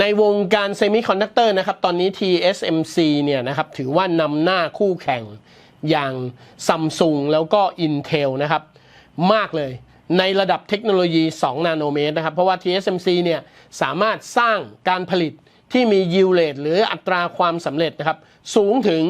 ในวงการเซมิคอนดักเตอร์นะครับตอนนี้ TSMC เนี่ยนะครับถือว่านำหน้าคู่แข่งอย่าง Samsung แล้วก็ Intel นะครับมากเลยในระดับเทคโนโลยี 2 นาโนเมตรนะครับ เพราะว่า TSMC เนี่ยสามารถสร้างการผลิตที่มี yield rate หรืออัตราความสำเร็จนะครับ สูงถึง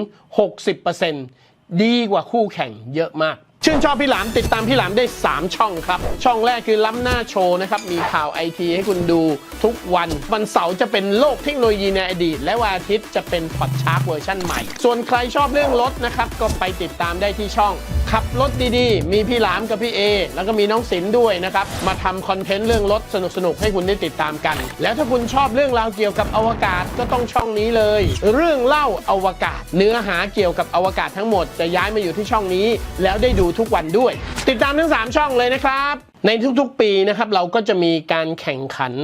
60%ดีกว่าคู่แข่งเยอะมาก ชื่นชอบพี่หลามติดตามพี่หลามได้ 3 ช่องครับ ช่องแรกคือล้ำหน้าโชว์นะครับ มีข่าวไอทีให้คุณดูทุกวัน วันเสาร์จะเป็นโลกเทคโนโลยีในอดีต และวันอาทิตย์จะเป็นพอดชาร์กเวอร์ชันใหม่ ส่วนใครชอบเรื่องรถนะครับ ก็ไปติดตามได้ที่ช่อง ขับรถดีๆ มีพี่หลามกับพี่เอ แล้วก็มีน้องศิลป์ด้วยนะครับ มาทำคอนเทนต์เรื่องรถสนุกๆ ให้คุณได้ติดตามกัน แล้วถ้าคุณชอบเรื่องราวเกี่ยวกับอวกาศก็ต้องช่องนี้เลย เรื่องเล่าอวกาศ เนื้อหาเกี่ยวกับอวกาศทั้งหมดจะย้ายมาอยู่ที่ช่องนี้ แล้วได้ดูทุกวันด้วย ติดตามทั้ง 3 ช่องเลยนะครับ ในทุกๆ ปีนะครับเราก็จะมีการแข่งขัน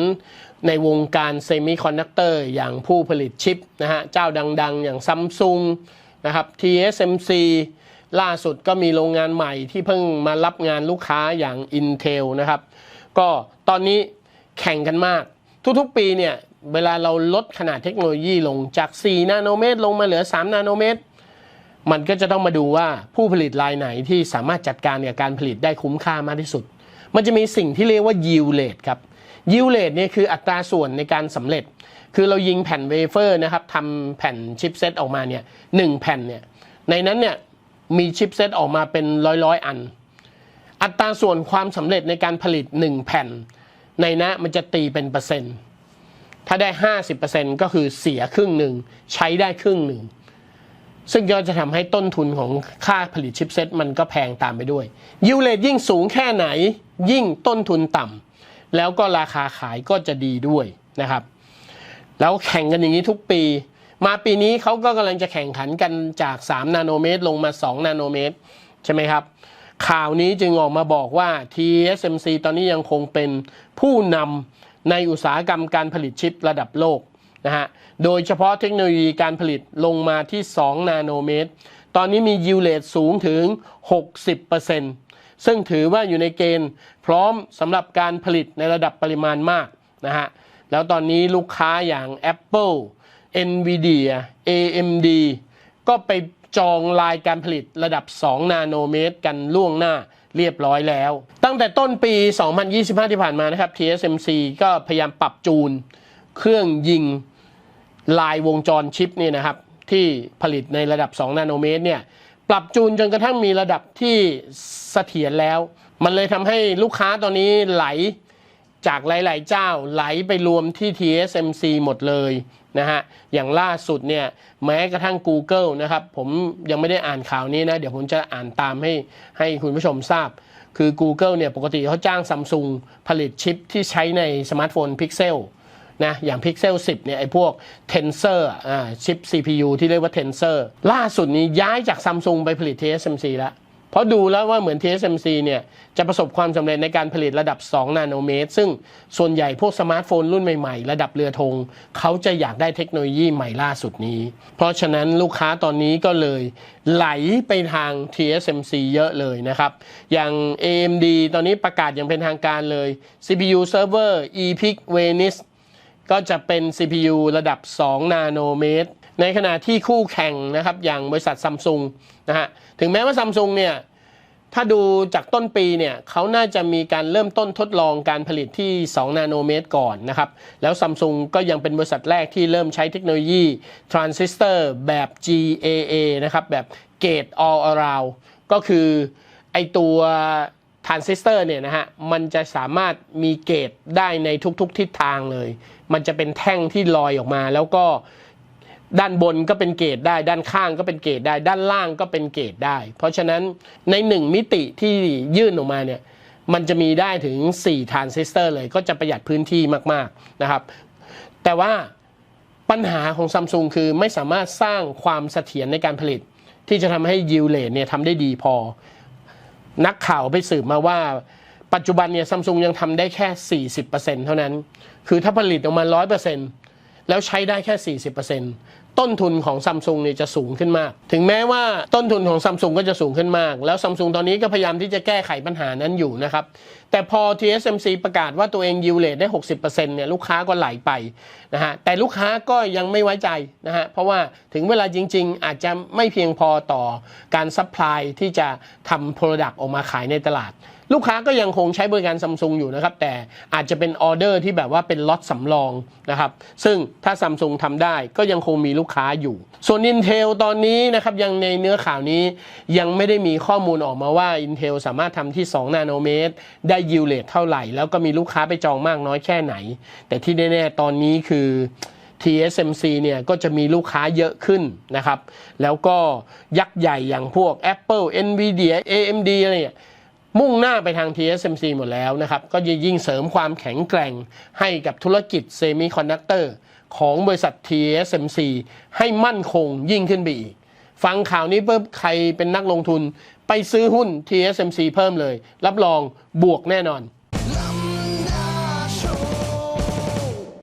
ในวงการเซมิคอนดักเตอร์อย่างผู้ผลิตชิปนะฮะเจ้าดัง ๆ อย่างซัมซุงนะครับ TSMC ล่าสุดก็มีโรงงานใหม่ที่เพิ่งมารับงานลูกค้าอย่าง Intel นะครับ ก็ตอนนี้แข่งกันมาก ทุกๆปีเนี่ยเวลาเราลดขนาดเทคโนโลยีลงจาก 4 นาโนเมตร ลงมาเหลือ 3 นาโนเมตร มันก็จะต้องมาดูว่าผู้ผลิตรายไหนที่สามารถจัดการกับการผลิตได้คุ้มค่ามากที่สุด มันจะมีสิ่งที่เรียกว่า yield rate ครับ yield rate เนี่ยคืออัตราส่วนในการสำเร็จ คือเรายิงแผ่นเวเฟอร์นะครับทำแผ่นชิปเซตออกมาเนี่ยหนึ่งแผ่นเนี่ยในนั้นเนี่ย มีชิปเซตออกมาเป็นร้อยร้อยๆ อัน อัตราส่วนความสำเร็จในการผลิต 1 แผ่น ในนะมันจะตีเป็นเปอร์เซ็นต์ ถ้าได้ 50%ก็คือเสียครึ่งหนึ่ง ใช้ได้ครึ่งหนึ่ง ซึ่งก็จะทำให้ต้นทุนของค่าผลิตชิปเซตมันก็แพงตามไปด้วยยูเลตยิ่งสูงแค่ไหน ยิ่งต้นทุนต่ำแล้วก็ราคาขายก็จะดีด้วยนะครับ แล้วแข่งกันอย่างนี้ทุกปี มาปีนี้เขาก็กำลังจะแข่งขันกันจาก 3 นาโนเมตร ลงมา 2 นาโนเมตร ใช่ไหมครับ ข่าวนี้จึงออกมาบอกว่า TSMC ตอนนี้ยังคงเป็นผู้นำในอุตสาหกรรมการผลิตชิประดับโลกนะฮะ โดยเฉพาะเทคโนโลยีการผลิตลงมาที่ 2 นาโนเมตร ตอนนี้มียิวเลตสูงถึง 60%ซึ่งถือว่าอยู่ในเกณฑ์พร้อมสำหรับการผลิตในระดับปริมาณมากนะฮะ แล้วตอนนี้ลูกค้าอย่าง Apple Nvidia AMD ก็ไปจองลายการผลิตระดับ 2 นาโนเมตรกันล่วงหน้าเรียบร้อยแล้ว ตั้งแต่ต้นปี 2025 ที่ผ่านมานะครับ TSMC ก็พยายามปรับจูน เครื่องยิงลายวงจรชิปนี่นะครับ ที่ผลิตในระดับ 2 นาโนเมตรเนี่ยปรับจูนจนกระทั่งมีระดับที่เสถียรแล้ว มันเลยทำให้ลูกค้าตอนนี้ไหล จากหลาย ๆ เจ้าไหลไปรวมที่ TSMC หมดเลยนะฮะ อย่างล่าสุดเนี่ยแม้กระทั่ง Google นะครับ ผมยังไม่ได้อ่านข่าวนี้นะ เดี๋ยวผมจะอ่านตามให้ให้คุณผู้ชมทราบ คือ Google เนี่ยปกติเขาจ้างซัมซุงผลิตชิปที่ใช้ในสมาร์ทโฟน Pixel นะอย่าง Pixel 10 เนี่ยไอ้พวก Tensor อ่าชิป CPU ที่เรียกว่า Tensor ล่าสุดนี้ย้ายจากซัมซุงไปผลิต TSMC แล้ว เพราะดูแล้วว่าเหมือน TSMC เนี่ยจะประสบความสำเร็จในการผลิตระดับ 2 นาโนเมตร ซึ่งส่วนใหญ่พวกสมาร์ทโฟนรุ่นใหม่ๆ ระดับเรือธงเขาจะอยากได้เทคโนโลยีใหม่ล่าสุดนี้ เพราะฉะนั้นลูกค้าตอนนี้ก็เลยไหลไปทาง TSMC เยอะเลยนะครับ อย่าง AMD ตอนนี้ประกาศอย่างเป็นทางการเลย CPU server EPIC Venice ก็จะเป็น CPU ระดับ 2 นาโนเมตร ในขณะที่คู่แข่งนะครับอย่างบริษัทซัมซุงนะฮะถึงแม้ว่าซัมซุงเนี่ยถ้าดูจากต้นปีเนี่ยเขาน่าจะมีการเริ่มต้นทดลองการผลิตที่ 2 นาโนเมตรก่อนนะครับ แล้วซัมซุงก็ยังเป็นบริษัทแรกที่เริ่มใช้เทคโนโลยีทรานซิสเตอร์แบบ GAA นะครับแบบ Gate All Around ก็คือไอตัวทรานซิสเตอร์เนี่ยนะฮะมันจะสามารถมีเกตได้ในทุกๆทิศทางเลย มันจะเป็นแท่งที่ลอยออกมาแล้วก็ ด้านบนก็เป็นเกตได้ ด้านข้างก็เป็นเกตได้ ด้านล่างก็เป็นเกตได้ เพราะฉะนั้นในหนึ่งมิติที่ยื่นออกมาเนี่ยมันจะมีได้ถึง 4 ทรานซิสเตอร์เลยก็จะประหยัดพื้นที่มากๆนะครับ แต่ว่าปัญหาของซัมซุงคือไม่สามารถสร้างความเสถียรในการผลิต ที่จะทำให้ยิวเลตเนี่ยทำได้ดีพอ นักข่าวไปสืบมาว่า ปัจจุบันเนี่ยซัมซุงยังทำได้แค่ 40%เท่านั้น คือถ้าผลิตออกมา 100%แล้วใช้ได้แค่ 40% ต้นทุนของซัมซุงเนี่ยจะสูงขึ้นมาก ถึงแม้ว่าต้นทุนของซัมซุงก็จะสูงขึ้นมาก แล้วซัมซุงตอนนี้ก็พยายามที่จะแก้ไขปัญหานั้นอยู่นะครับ แต่พอ TSMC ประกาศว่าตัวเองยิวเลทได้ 60%เนี่ยลูกค้าก็ไหลไปนะฮะ แต่ลูกค้าก็ยังไม่ไว้ใจนะฮะ เพราะว่าถึงเวลาจริง ๆ อาจจะไม่เพียงพอต่อการซัพพลายที่จะทำ Product ออกมาขายในตลาดลูกค้าก็ยังคงใช้บริการซัมซุงอยู่นะครับ แต่อาจจะเป็นออเดอร์ที่แบบว่าเป็นล็อตสำรองนะครับ ซึ่งถ้าซัมซุงทำได้ก็ยังคงมีลูกูกค้าอยู่ ส่วน Intel ตอนนี้นะครับยังในเนื้อข่าวนี้ยังไม่ได้มีข้อมูลออกมาว่า Intel สามารถทำที่ 2 นาโนเมตร ได้ยิวเลทเท่าไหร่ แล้วก็มีลูกค้าไปจองมากน้อยแค่ไหน แต่ที่แน่ๆตอนนี้คือ TSMC เนี่ยก็จะมีลูกค้าเยอะขึ้นนะครับ แล้วก็ยักษ์ใหญ่อย่างพวก Apple Nvidia AMD อะไรเนี่ยมุ่งหน้าไปทาง TSMC หมดแล้วนะครับ ก็จะยิ่งเสริมความแข็งแกร่งให้กับธุรกิจเซมิคอนดักเตอร์ ของบริษัท TSMC ให้มั่นคงยิ่งขึ้นไปอีก ฟังข่าวนี้เพิ่มใครเป็นนักลงทุน ไปซื้อหุ้น TSMC เพิ่มเลย รับรองบวกแน่นอน